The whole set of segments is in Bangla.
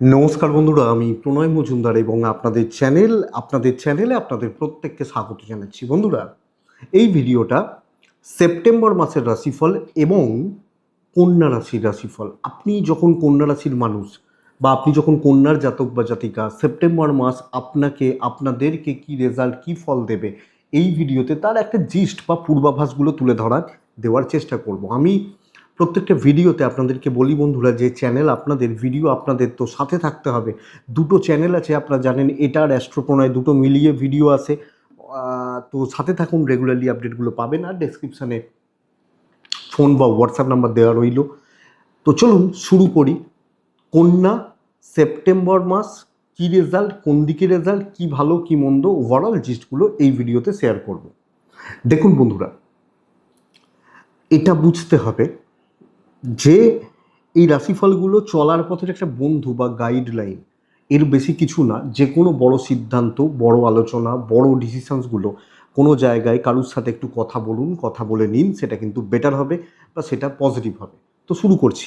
নমস্কার বন্ধুরা, আমি প্রণয় মজুমদার এবং আপনাদের চ্যানেল, আপনাদের চ্যানেলে আপনাদের প্রত্যেককে স্বাগত জানাচ্ছি। বন্ধুরা, এই ভিডিওটা সেপ্টেম্বর মাসের রাশিফল এবং কন্যা রাশির রাশিফল। আপনি যখন কন্যা রাশির মানুষ বা আপনি যখন কন্যার জাতক বা জাতিকা, সেপ্টেম্বর মাস আপনাকে, আপনাদেরকে কি রেজাল্ট কি ফল দেবে, এই ভিডিওতে তার একটা জিস্ট বা পূর্বাভাসগুলো তুলে ধরার, দেওয়ার চেষ্টা করব। আমি প্রত্যেকটা ভিডিওতে আপনাদেরকে বলি বন্ধুরা, যে চ্যানেল আপনাদের ভিডিও আপনাদের তো সাথে থাকতে হবে। দুটো চ্যানেল আছে, আপনারা জানেন এটার অ্যাস্ট্রোপোনায় দুটো মিলিয়ে ভিডিও আছে। তো সাথে থাকুন রেগুলারলি আপডেটগুলো পাবেন আর ডেসক্রিপশানে ফোন বা হোয়াটসঅ্যাপ নাম্বার দেওয়া রইল। তো চলুন, শুরু করি। কন্যা সেপ্টেম্বর মাস, কী রেজাল্ট কোন দিকে রেজাল্ট কী ভালো, কী মন্দ ওভারঅল জিস্টগুলো এই ভিডিওতে শেয়ার করব। দেখুন বন্ধুরা, এটা বুঝতে হবে যে এই রাশিফলগুলো চলার পথের একটা বন্ধু বা গাইডলাইন এর বেশি কিছু না। যে কোনো বড় সিদ্ধান্ত, বড় আলোচনা, বড় ডিসিশনসগুলো কোনো জায়গায় কারুর সাথে একটু কথা বলুন, কথা বলে নিন, সেটা কিন্তু বেটার হবে বা সেটা পজিটিভ হবে। তো শুরু করছি।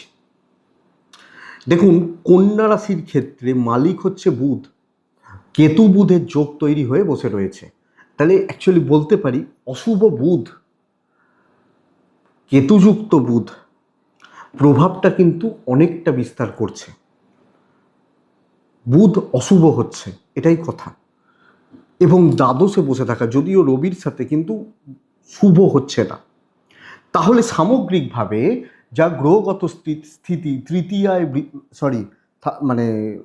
দেখুন, কন্যা রাশির ক্ষেত্রে মালিক হচ্ছে বুধ। কেতু বুধের যোগ তৈরি হয়ে বসে রয়েছে। তাহলে অ্যাকচুয়ালি বলতে পারি, অশুভ বুধ, কেতুযুক্ত বুধ প্রভাবটা কিন্তু অনেকটা বিস্তার করছে। বুধ অশুভ হচ্ছে, এটাই কথা। এবং দ্বাদশে বসে থাকা, যদিও রবির সাথে কিন্তু শুভ হচ্ছে না। তাহলে সামগ্রিকভাবে যা গ্রহগত স্থিতি- তৃতীয়ায় সরি মানে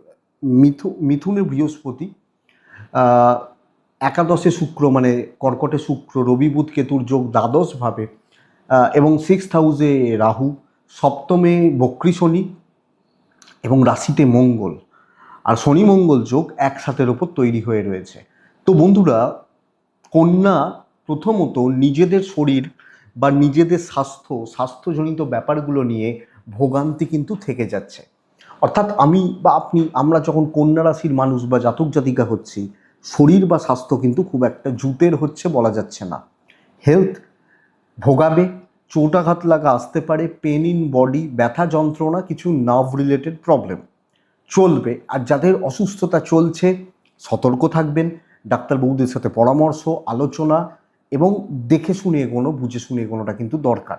মিথু মিথুনে বৃহস্পতি একাদশে শুক্র মানে কর্কটে শুক্র, রবি বুধ কেতুর যোগ দ্বাদশভাবে এবং সিক্স হাউসে রাহু সপ্তমে বক্রী শনি এবং রাশিতে মঙ্গল। আর শনি মঙ্গল যোগ একসাথের ওপর তৈরি হয়ে রয়েছে। তো বন্ধুরা, কন্যা প্রথমত নিজেদের শরীর বা নিজেদের স্বাস্থ্য, স্বাস্থ্যজনিত ব্যাপারগুলো নিয়ে ভোগান্তি কিন্তু থেকে যাচ্ছে। অর্থাৎ আমি বা আপনি, আমরা যখন কন্যা রাশির মানুষ বা জাতক জাতিকা হচ্ছি, শরীর বা স্বাস্থ্য কিন্তু খুব একটা জুতের হচ্ছে বলা যাচ্ছে না। হেলথ ভোগাবে চোটাঘাত লাগা আসতে পারে পেন ইন বডি ব্যথা যন্ত্রণা, কিছু নার্ভ রিলেটেড প্রবলেম চলবে, আর যাদের অসুস্থতা চলছে, সতর্ক থাকবেন, ডাক্তারবাবুদের সাথে পরামর্শ, আলোচনা এবং দেখে শুনে এগোনো বুঝে শুনে এগোনোটা কিন্তু দরকার,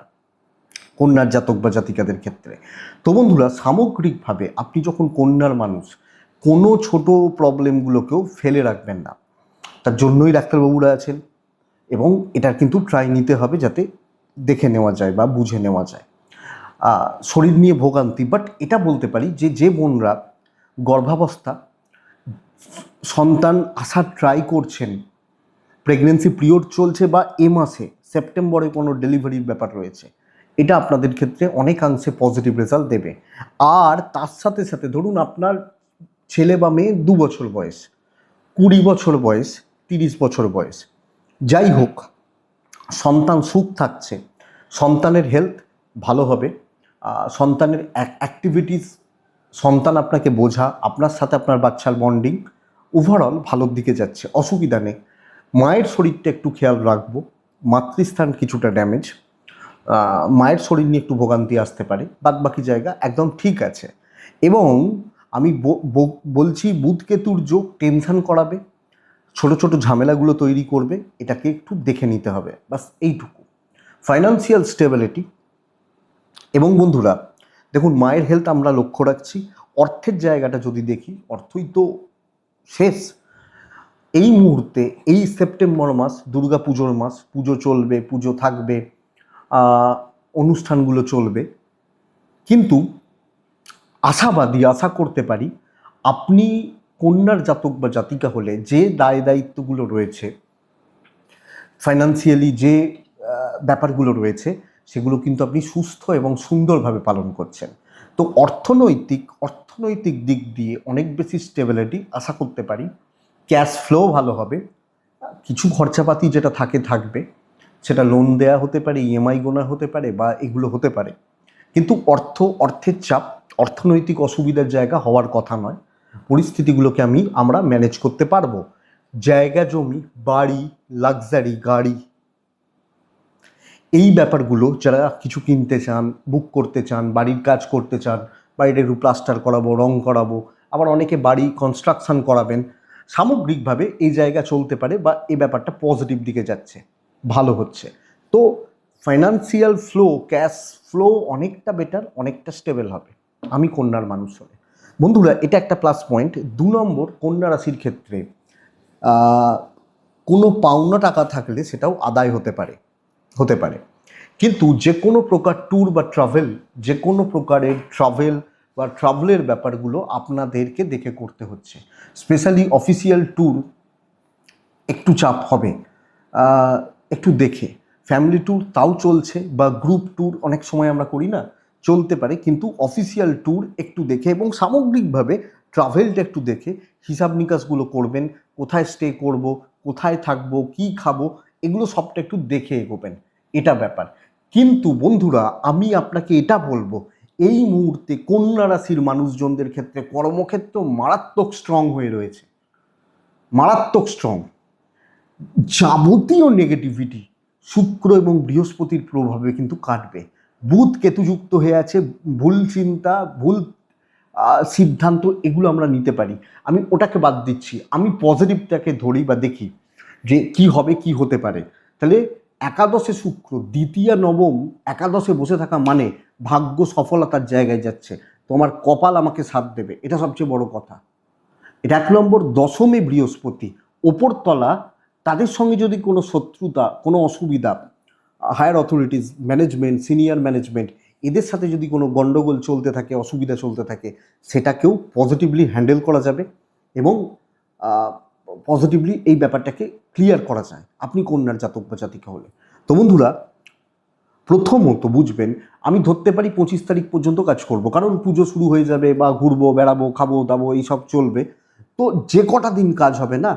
কন্যার জাতক বা জাতিকাদের ক্ষেত্রে। তো বন্ধুরা, সামগ্রিকভাবে আপনি যখন কন্যার মানুষ, কোনো ছোট প্রবলেমগুলোকেও ফেলে রাখবেন না। তার জন্যই ডাক্তারবাবুরা আছেন এবং এটার কিন্তু ট্রাই নিতে হবে যাতে দেখে নেওয়া যায় বা বুঝে নেওয়া যায়। শরীর নিয়ে ভোগান্তি বাট এটা বলতে পারি যে যে বোনরা গর্ভাবস্থা, সন্তান আসার ট্রাই করছেন প্রেগনেন্সি পিরিয়ড চলছে বা এ মাসে, সেপ্টেম্বরে কোনো ডেলিভারির ব্যাপার রয়েছে, এটা আপনাদের ক্ষেত্রে অনেকাংশে পজিটিভ রেজাল্ট দেবে। আর তার সাথে সাথে ধরুন আপনার ছেলে বা মেয়ে দু বছর বয়স, কুড়ি বছর বয়স, তিরিশ বছর বয়স, যাই হোক সন্তান সুখ থাকছে, সন্তানের হেলথ ভালো হবে সন্তানের অ্যাক্টিভিটিস সন্তান আপনাকে বোঝা, আপনার সাথে আপনার বাচ্চার বন্ডিং ওভারঅল ভালোর দিকে যাচ্ছে, অসুবিধা নেই। মায়ের শরীরটা একটু খেয়াল রাখব, মাতৃস্থান কিছুটা ড্যামেজ মায়ের শরীর নিয়ে একটু ভোগান্তি আসতে পারে বাদ বাকি জায়গা একদম ঠিক আছে। এবং আমি বলছি বুধ কেতুর যোগ টেনশন করাবে ছোট ছোট ঝামেলাগুলো তৈরি করবে, এটাকে একটু দেখে নিতে হবে। বাস এইটুকু। ফাইন্যান্সিয়াল স্টেবিলিটি এবং বন্ধুরা, দেখুন মায়ের হেলথ আমরা লক্ষ্য রাখছি, অর্থের জায়গাটা যদি দেখি, অর্থই তো শেষ। এই মুহূর্তে, এই সেপ্টেম্বর মাস, দুর্গা পুজোর মাস, পুজো চলবে, পুজো থাকবে অনুষ্ঠানগুলো চলবে। কিন্তু আশাবাদী, আশা করতে পারি, আপনি কন্যার জাতক বা জাতিকা হলে যে দায় দায়িত্বগুলো রয়েছে ফাইন্যান্সিয়ালি যে ব্যাপারগুলো রয়েছে, সেগুলো কিন্তু আপনি সুস্থ এবং সুন্দরভাবে পালন করছেন। তো অর্থনৈতিক অর্থনৈতিক দিক দিয়ে অনেক বেশি স্টেবিলিটি আশা করতে পারি ক্যাশ ফ্লো ভালো হবে, কিছু খরচাপাতি যেটা থাকে থাকবে, সেটা লোন দেয়া হতে পারে ইএমআই গোনা হতে পারে বা এগুলো হতে পারে। কিন্তু অর্থ, অর্থের চাপ, অর্থনৈতিক অসুবিধার জায়গা হওয়ার কথা নয়। পরিস্থিতিগুলোকে আমি, আমরা ম্যানেজ করতে পারব। জায়গা, জমি, বাড়ি লাক্সারি গাড়ি। এই ব্যাপারগুলো যারা কিছু কিনতে চান বুক করতে চান, বাড়ির কাজ করতে চান বাড়িটা একটু প্লাস্টার করাবো, রং করাবো, আবার অনেকে বাড়ি কনস্ট্রাকশন করাবেন, সামগ্রিকভাবে এই জায়গা চলতে পারে বা এই ব্যাপারটা পজিটিভ দিকে যাচ্ছে, ভালো হচ্ছে। তো ফাইন্যান্সিয়াল ফ্লো ক্যাশ ফ্লো অনেকটা বেটার অনেকটা স্টেবল হবে। আমি কন্যার মানুষ হলে। বন্ধুরা, এটা একটা প্লাস পয়েন্ট দু নম্বর কন্যা রাশির ক্ষেত্রে কোনো পাওনা টাকা থাকলে সেটাও আদায় হতে পারে হতে পারে। কিন্তু যে কোনো প্রকার ট্যুর বা ট্রাভেল যে কোনো প্রকারের ট্রাভেল বা ট্রাভেলের ব্যাপারগুলো আপনাদেরকে দেখে করতে হচ্ছে। স্পেশালি অফিসিয়াল ট্যুর একটু চাপ হবে একটু দেখে। ফ্যামিলি ট্যুর তাও চলছে বা গ্রুপ ট্যুর অনেক সময় আমরা করি না চলতে পারে, কিন্তু অফিসিয়াল ট্যুর একটু দেখে এবং সামগ্রিকভাবে ট্রাভেলটা একটু দেখে, হিসাব নিকাশগুলো করবেন, কোথায় স্টে করব, কোথায় থাকব, কি খাব, এগুলো সবটা একটু দেখে এগোবেন, এটা ব্যাপার। কিন্তু বন্ধুরা, আমি আপনাকে এটা বলব, এই মুহূর্তে কন্যা রাশির মানুষজনদের ক্ষেত্রে কর্মক্ষেত্র মারাত্মক স্ট্রং হয়ে রয়েছে। মারাত্মক স্ট্রং যাবতীয় নেগেটিভিটি শুক্র এবং বৃহস্পতির প্রভাবে কিন্তু কাটবে। বুধ কেতুযুক্ত হয়ে আছে, ভুল চিন্তা, ভুল সিদ্ধান্ত, এগুলো আমরা নিতে পারি। আমি ওটাকে বাদ দিচ্ছি। আমি পজিটিভটাকে ধরি বা দেখি যে কি হবে, কি হতে পারে। তাহলে একাদশে শুক্র, দ্বিতীয় নবম, একাদশে বসে থাকা মানে ভাগ্য সফলতার জায়গায় যাচ্ছে। তোমার কপাল আমাকে সাথ দেবে। এটা সবচেয়ে বড় কথা। এটা এক নম্বর, দশমে বৃহস্পতি, ওপরতলা, তাদের সঙ্গে যদি কোনো শত্রুতা, কোনো অসুবিধা higher authorities, management, senior management, এদের সাথে যদি কোনো গণ্ডগোল চলতে থাকে, অসুবিধা চলতে থাকে, সেটাকেও পজিটিভলি হ্যান্ডেল করা যাবে এবং পজিটিভলি এই ব্যাপারটাকে ক্লিয়ার করা যায়। আপনি কন্যার জাতক বা জাতিকা হলে। তো বন্ধুরা, প্রথমত বুঝবেন, আমি ধরতে পারি পঁচিশ তারিখ পর্যন্ত কাজ করব, কারণ পুজো শুরু হয়ে যাবে বা ঘুরবো, বেড়াবো, খাব, দাবো, এইসব চলবে। তো যে কটা দিন কাজ হবে না,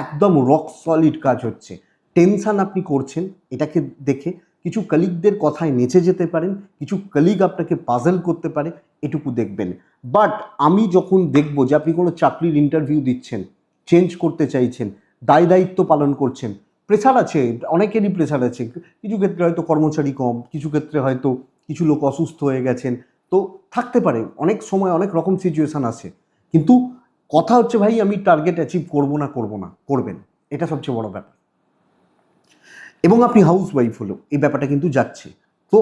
একদম রক সলিড কাজ হচ্ছে। টেনশন আপনি করছেন, এটাকে দেখে কিছু কলিগদের কথায় নেচে যেতে পারেন, কিছু কলিগ আপনাকে পাজল করতে পারে, এটুকু দেখবেন। বাট আমি যখন দেখব যে আপনি কোনো চাকরির ইন্টারভিউ দিচ্ছেন চেঞ্জ করতে চাইছেন, দায় দায়িত্ব পালন করছেন প্রেশার আছে, অনেকেরই প্রেশার আছে। কিছু ক্ষেত্রে হয়তো কর্মচারী কম, কিছু ক্ষেত্রে হয়তো কিছু লোক অসুস্থ হয়ে গেছেন। তো থাকতে পারে, অনেক সময় অনেক রকম সিচুয়েশান আছে। কিন্তু কথা হচ্ছে, ভাই, আমি টার্গেট অ্যাচিভ করব না করব না, করবেন। এটা সবচেয়ে বড় ব্যাপার। এবং আপনি হাউস ওয়াইফ হলো এই ব্যাপারটা কিন্তু যাচ্ছে। তো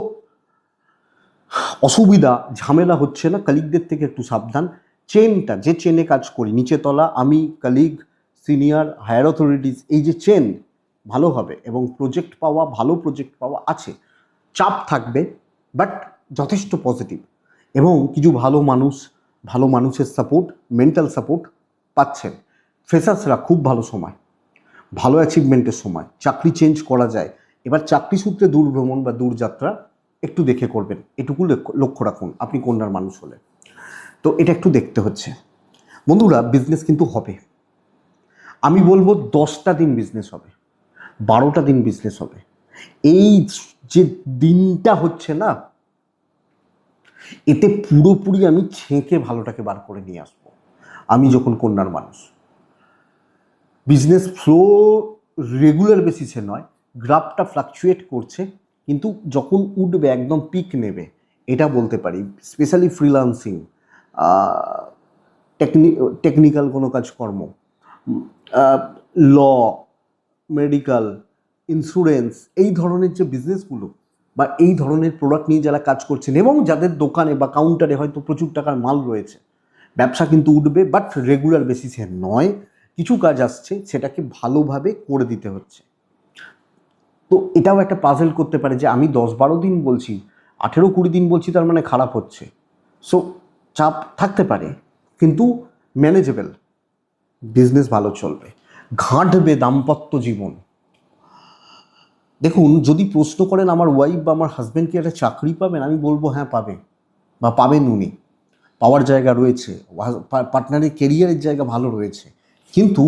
অসুবিধা, ঝামেলা হচ্ছে না কালিগদের থেকে একটু সাবধান। চেনটা যে চেনে কাজ করি, নিচে তলা, আমি কালিগ সিনিয়র হায়ার অথরিটিস এই যে চেন ভালো হবে এবং প্রজেক্ট পাওয়া, ভালো প্রজেক্ট পাওয়া আছে। চাপ থাকবে বাট যথেষ্ট পজিটিভ এবং কিছু ভালো মানুষ, ভালো মানুষের সাপোর্ট মেন্টাল সাপোর্ট পাচ্ছেন। ফ্রেশার্সরা খুব ভালো সময়। ভালো অ্যাচিভমেন্টের সময়, চাকরি চেঞ্জ করা যায়, এবার চাকরি সূত্রে দূর ভ্রমণ বা দূরযাত্রা একটু দেখে করবেন, এটুকু লক্ষ্য রাখুন, আপনি কন্যার মানুষ হলে তো এটা একটু দেখতে হচ্ছে। বন্ধুরা বিজনেস কিন্তু হবে। আমি বলব দশটা দিন বিজনেস হবে, বারোটা দিন বিজনেস হবে। এই যে দিনটা হচ্ছে না, এতে পুরোপুরি আমি ছেঁকে ভালোটাকে বার করে নিয়ে আসব। আমি যখন কন্যার মানুষ বিজনেস ফ্লো রেগুলার বেসিসে নয় গ্রাফটা ফ্লাকচুয়েট করছে, কিন্তু যখন উঠবে একদম পিক নেবে, এটা বলতে পারি স্পেশালি ফ্রিলান্সিং টেকনি টেকনিক্যাল কোনো কাজকর্ম ল মেডিকেল ইন্স্যুরেন্স এই ধরনের যে বিজনেসগুলো বা এই ধরনের প্রোডাক্ট নিয়ে যারা কাজ করছেন এবং যাদের দোকানে বা কাউন্টারে হয়তো প্রচুর টাকার মাল রয়েছে, ব্যবসা কিন্তু উঠবে বাট রেগুলার বেসিসে নয়। কিছু কাজ আসছে, সেটাকে ভালোভাবে করে দিতে হচ্ছে। তো এটাও একটা পাজেল করতে পারে যে আমি দশ বারো দিন বলছি, আঠেরো কুড়ি দিন বলছি তার মানে খারাপ হচ্ছে। সো চাপ থাকতে পারে, কিন্তু ম্যানেজেবল বিজনেস ভালো চলবে। ঘাঁটবে দাম্পত্য জীবন। দেখুন, যদি প্রশ্ন করেন আমার ওয়াইফ বা আমার হাজব্যান্ড কি একটা চাকরি পাবেন, আমি বলব হ্যাঁ পাবে। বা পাবেন উনি। পাওয়ার জায়গা রয়েছে। পার্টনারের কেরিয়ারের জায়গা ভালো রয়েছে। কিন্তু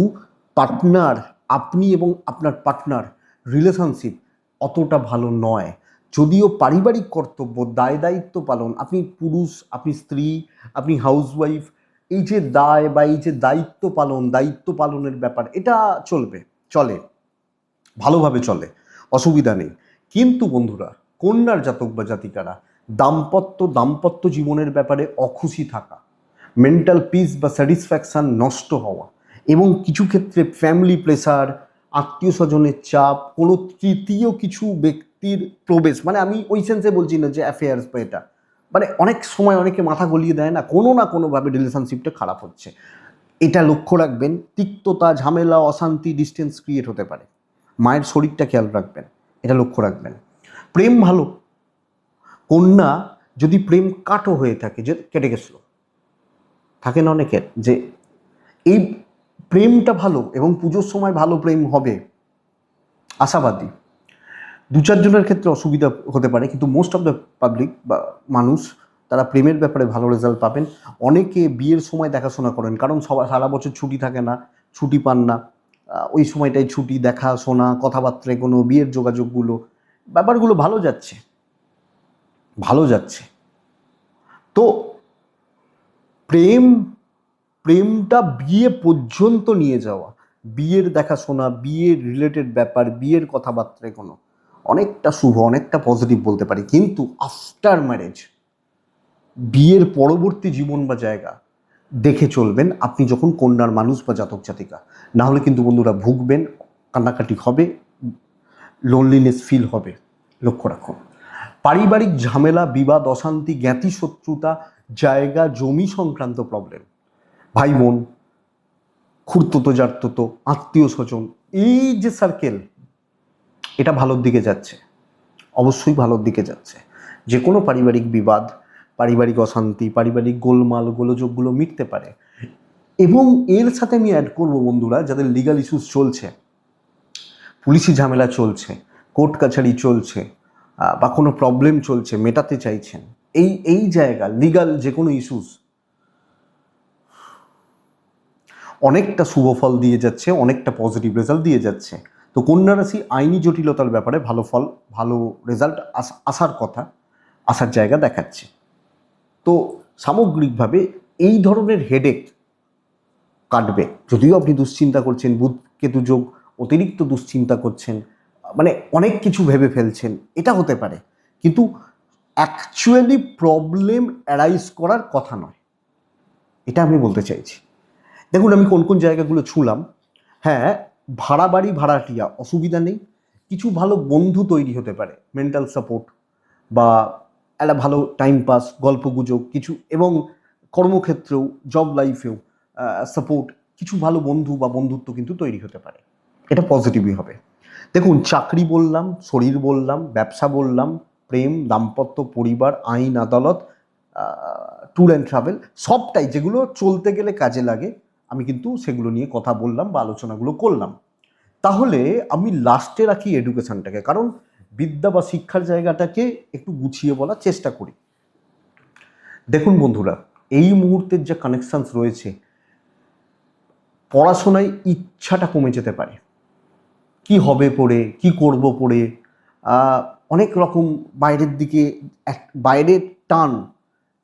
পার্টনার আপনি এবং আপনার পার্টনার রিলেশনশিপ অতটা ভালো নয়। যদিও পারিবারিক কর্তব্য, দায় দায়িত্ব পালন, আপনি পুরুষ, আপনি স্ত্রী, আপনি হাউসওয়াইফ এই যে দায় বা এই যে দায়িত্ব পালন, দায়িত্ব পালনের ব্যাপার, এটা চলবে, চলে, ভালোভাবে চলে, অসুবিধা নেই। কিন্তু বন্ধুরা, কন্যার জাতক বা জাতিকারা, দাম্পত্য দাম্পত্য জীবনের ব্যাপারে অখুশি থাকা মেন্টাল পিস বা স্যাটিসফ্যাকশান নষ্ট হওয়া এবং কিছু ক্ষেত্রে ফ্যামিলি প্রেসার আত্মীয় স্বজনের চাপ, কোনো তৃতীয় কিছু ব্যক্তির প্রবেশ মানে আমি ওই সেন্সে বলছি না যে অ্যাফেয়ার্স বা এটা। মানে অনেক সময় অনেকে মাথা গলিয়ে দেয় না, কোনো না কোনোভাবে রিলেশনশিপটা খারাপ হচ্ছে। এটা লক্ষ্য রাখবেন, তিক্ততা, ঝামেলা, অশান্তি ডিস্টেন্স ক্রিয়েট হতে পারে। মায়ের শরীরটা খেয়াল রাখবেন, এটা লক্ষ্য রাখবেন। প্রেম ভালো। কন্যা যদি প্রেম কাটো হয়ে থাকে, যে, কেটে গেছিল। থাকে না অনেকের, যে, এই প্রেমটা ভালো এবং পুজোর সময় ভালো প্রেম হবে, আশাবাদী। দু চারজনের ক্ষেত্রে অসুবিধা হতে পারে, কিন্তু মোস্ট অফ দ্য পাবলিক বা মানুষ, তারা প্রেমের ব্যাপারে ভালো রেজাল্ট পাবেন। অনেকে বিয়ের সময় দেখাশোনা করেন, কারণ সবাই সারা বছর ছুটি থাকে না, ছুটি পান না। ওই সময়টাই ছুটি দেখাশোনা কথাবার্তায় কোনো বিয়ের যোগাযোগগুলো, ব্যাপারগুলো ভালো যাচ্ছে। ভালো যাচ্ছে। তো, প্রেম প্রেমটা বিয়ে পর্যন্ত নিয়ে যাওয়া। বিয়ের দেখাশোনা, বিয়ের রিলেটেড ব্যাপার, বিয়ের কথাবার্তায় কোনো। অনেকটা শুভ, অনেকটা পজিটিভ বলতে পারি। কিন্তু আফটার ম্যারেজ বিয়ের পরবর্তী জীবন বা জায়গা দেখে চলবেন আপনি যখন কন্যার মানুষ বা জাতক জাতিকা। না হলে কিন্তু বন্ধুরা ভুগবেন, কান্নাকাটি হবে লোনলিনেস ফিল হবে। লক্ষ্য রাখুন। পারিবারিক ঝামেলা, বিবাদ, অশান্তি জ্ঞাতি শত্রুতা জায়গা, জমি সংক্রান্ত প্রবলেম ভাই বোন খুঁড়তো জারতো আত্মীয় স্বজন, এই যে সার্কেল এটা ভালোর দিকে যাচ্ছে। অবশ্যই ভালোর দিকে যাচ্ছে। যে কোনো পারিবারিক বিবাদ, পারিবারিক অশান্তি, পারিবারিক গোলমাল, গোলযোগগুলো মিটতে পারে। এবং এর সাথে আমি অ্যাড করব বন্ধুরা, যাদের লিগাল ইস্যুস চলছে, পুলিশি ঝামেলা চলছে কোর্ট কাছারি চলছে বা কোনো প্রবলেম চলছে, মেটাতে চাইছেন, এই এই জায়গা লিগাল যে কোনো ইস্যুস অনেকটা শুভ ফল দিয়ে যাচ্ছে, অনেকটা পজিটিভ রেজাল্ট দিয়ে যাচ্ছে। তো কন্যা রাশি আইনি জটিলতার ব্যাপারে ভালো ফল, ভালো রেজাল্ট আসার কথা, আসার জায়গা দেখাচ্ছে। তো সামগ্রিকভাবে এই ধরনের হেডেক কাটবে। যদিও আপনি দুশ্চিন্তা করছেন, বুধ কেতু যোগ অতিরিক্ত দুশ্চিন্তা করছেন মানে অনেক কিছু ভেবে ফেলছেন, এটা হতে পারে। কিন্তু অ্যাকচুয়ালি প্রবলেম অ্যারাইজ করার কথা নয়। এটা আমি বলতে চাইছি। দেখুন, আমি কোন কোন জায়গাগুলো ছুঁলাম। হ্যাঁ ভাড়া বাড়ি ভাড়াটিয়া অসুবিধা নেই। কিছু ভালো বন্ধু তৈরি হতে পারে মেন্টাল সাপোর্ট বা একটা ভালো টাইম পাস গল্প গুজব, কিছু এবং কর্মক্ষেত্রেও জব লাইফেও সাপোর্ট কিছু ভালো বন্ধু বা বন্ধুত্ব কিন্তু তৈরি হতে পারে। এটা পজিটিভই হবে। দেখুন, চাকরি বললাম, শরীর বললাম, ব্যবসা বললাম, প্রেম, দাম্পত্য, পরিবার, আইন, আদালত ট্যুর অ্যান্ড ট্রাভেল সবটাই যেগুলো চলতে গেলে কাজে লাগে আমি কিন্তু সেগুলো নিয়ে কথা বললাম বা আলোচনাগুলো করলাম। তাহলে আমি লাস্টে রাখি এডুকেশনটাকে কারণ বিদ্যা বা শিক্ষার জায়গাটাকে একটু গুছিয়ে বলার চেষ্টা করি। দেখুন বন্ধুরা, এই মুহূর্তের যে কানেকশানস রয়েছে, পড়াশোনায় ইচ্ছাটা কমে যেতে পারে। কি হবে পড়ে, কি করব পড়ে অনেক রকম বাইরের দিকে বাইরের টান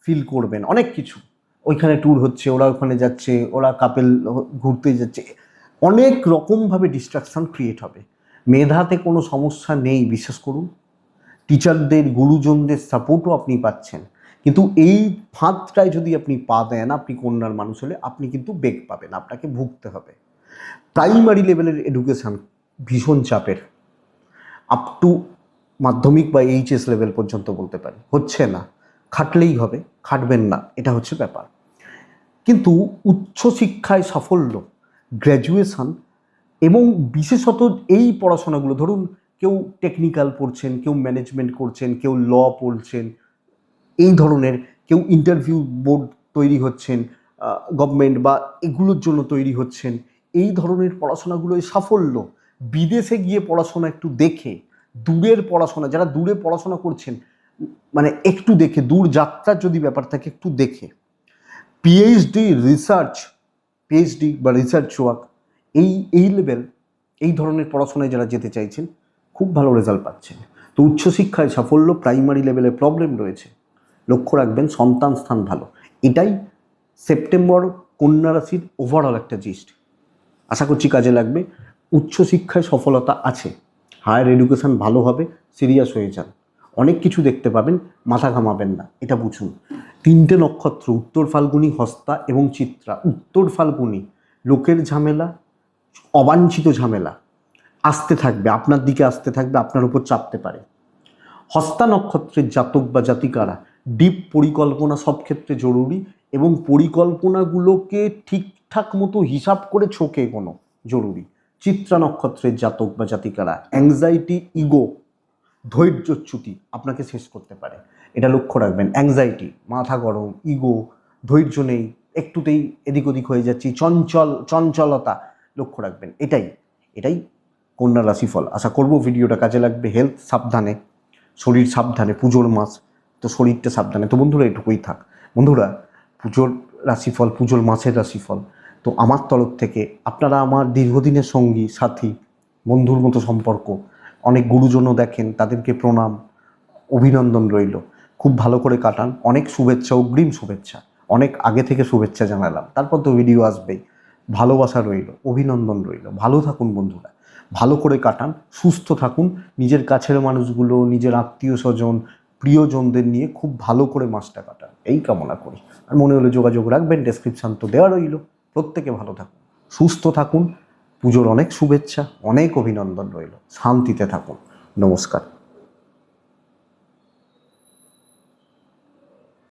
ফিল করবেন, অনেক কিছু। ওইখানে ট্যুর হচ্ছে, ওরা ওখানে যাচ্ছে, ওরা কাপেল ঘুরতে যাচ্ছে। অনেক রকমভাবে ডিস্ট্রাকশান ক্রিয়েট হবে। মেধাতে কোনো সমস্যা নেই, বিশ্বাস করুন। টিচারদের গুরুজনদের সাপোর্টও আপনি পাচ্ছেন। কিন্তু এই ফাঁদটায় যদি আপনি পা দেন, আপনি কন্যার মানুষ হলে আপনি কিন্তু বেগ পাবেন, আপনাকে ভুগতে হবে। প্রাইমারি লেভেলের এডুকেশান ভীষণ চাপের। আপ টু মাধ্যমিক বা এইচএস লেভেল পর্যন্ত বলতে পারি হচ্ছে না। খাটলেই হবে, খাটবেন না, এটা হচ্ছে ব্যাপার। কিন্তু উচ্চশিক্ষায় সাফল্য গ্র্যাজুয়েশন এবং বিশেষত এই পড়াশোনাগুলো, ধরুন কেউ টেকনিক্যাল পড়ছেন, কেউ ম্যানেজমেন্ট করছেন, কেউ ল পড়ছেন, এই ধরনের কেউ ইন্টারভিউ বোর্ড তৈরি হচ্ছেন গভর্নমেন্ট বা এগুলোর জন্য তৈরি হচ্ছেন, এই ধরনের পড়াশোনাগুলোয় সাফল্য। বিদেশে গিয়ে পড়াশোনা একটু দেখে, দূরের পড়াশোনা, যারা দূরে পড়াশোনা করছেন মানে একটু দেখে, দূর যাত্রার যদি ব্যাপার থাকে, একটু দেখে। পিএইচডি রিসার্চ পিএইচডি বা রিসার্চ ওয়ার্ক এই এই লেভেল এই ধরনের পড়াশোনায় যারা যেতে চাইছেন, খুব ভালো রেজাল্ট পাচ্ছেন। তো উচ্চশিক্ষায় সাফল্য প্রাইমারি লেভেলে প্রবলেম রয়েছে। লক্ষ্য রাখবেন, সন্তান স্থান ভালো। এটাই সেপ্টেম্বর কন্যা রাশির ওভারঅল একটা জিস্ট আশা করছি কাজে লাগবে। উচ্চশিক্ষায় সফলতা আছে। হায়ার এডুকেশন ভালো হবে সিরিয়াস হয়ে যান। অনেক কিছু দেখতে পাবেন, মাথা ঘামাবেন না, এটা বুঝুন। তিনটে নক্ষত্র, উত্তর ফাল্গুনি, হস্তা এবং চিত্রা। উত্তর ফাল্গুনি, লোকের ঝামেলা, অবাঞ্ছিত ঝামেলা। আসতে থাকবে, আপনার দিকে আসতে থাকবে, আপনার উপর চাপতে পারে। হস্তা নক্ষত্রের জাতক বা জাতিকারা, ডিপ পরিকল্পনা সব ক্ষেত্রে জরুরি এবং পরিকল্পনাগুলোকে ঠিকঠাক মতো হিসাব করে ছোকে কোনো জরুরি। চিত্রা নক্ষত্রের জাতক বা জাতিকারা অ্যাংজাইটি ইগো ধৈর্যচ্যুতি আপনাকে শেষ করতে পারে। এটা লক্ষ্য রাখবেন। অ্যাংজাইটি মাথা গরম ইগো ধৈর্য নেই, একটুতেই এদিক ওদিক হয়ে যাচ্ছি, চঞ্চল, চঞ্চলতা লক্ষ্য রাখবেন। এটাই এটাই কন্যা রাশিফল। আশা করব ভিডিওটা কাজে লাগবে। হেলথ সাবধানে, শরীর সাবধানে, পুজোর মাস, তো শরীরটা সাবধানে। তো বন্ধুরা, এটুকুই থাক। বন্ধুরা, পুজোর রাশিফল, পুজোর মাসের রাশিফল, তো আমার তরফ থেকে আপনারা আমার দীর্ঘদিনের সঙ্গী, সাথী, বন্ধুর মতো সম্পর্ক অনেক গুরুজনও দেখেন, তাদেরকে প্রণাম, অভিনন্দন রইল। খুব ভালো করে কাটান। অনেক শুভেচ্ছা, অগ্রিম শুভেচ্ছা। অনেক আগে থেকে শুভেচ্ছা জানালাম। তারপর তো ভিডিও আসবেই। ভালোবাসা রইল, অভিনন্দন রইল। ভালো থাকুন বন্ধুরা। ভালো করে কাটান, সুস্থ থাকুন। নিজের কাছের মানুষগুলো, নিজের আত্মীয় স্বজন, প্রিয়জনদের নিয়ে খুব ভালো করে মাসটা কাটান। এই কামনা করি। আর মনে হলে যোগাযোগ রাখবেন ডেসক্রিপশান তো দেওয়া রইল। প্রত্যেকে ভালো থাকুন। সুস্থ থাকুন। পুজোর অনেক শুভেচ্ছা অনেক অভিনন্দন রইল। শান্তিতে থাকুন। নমস্কার।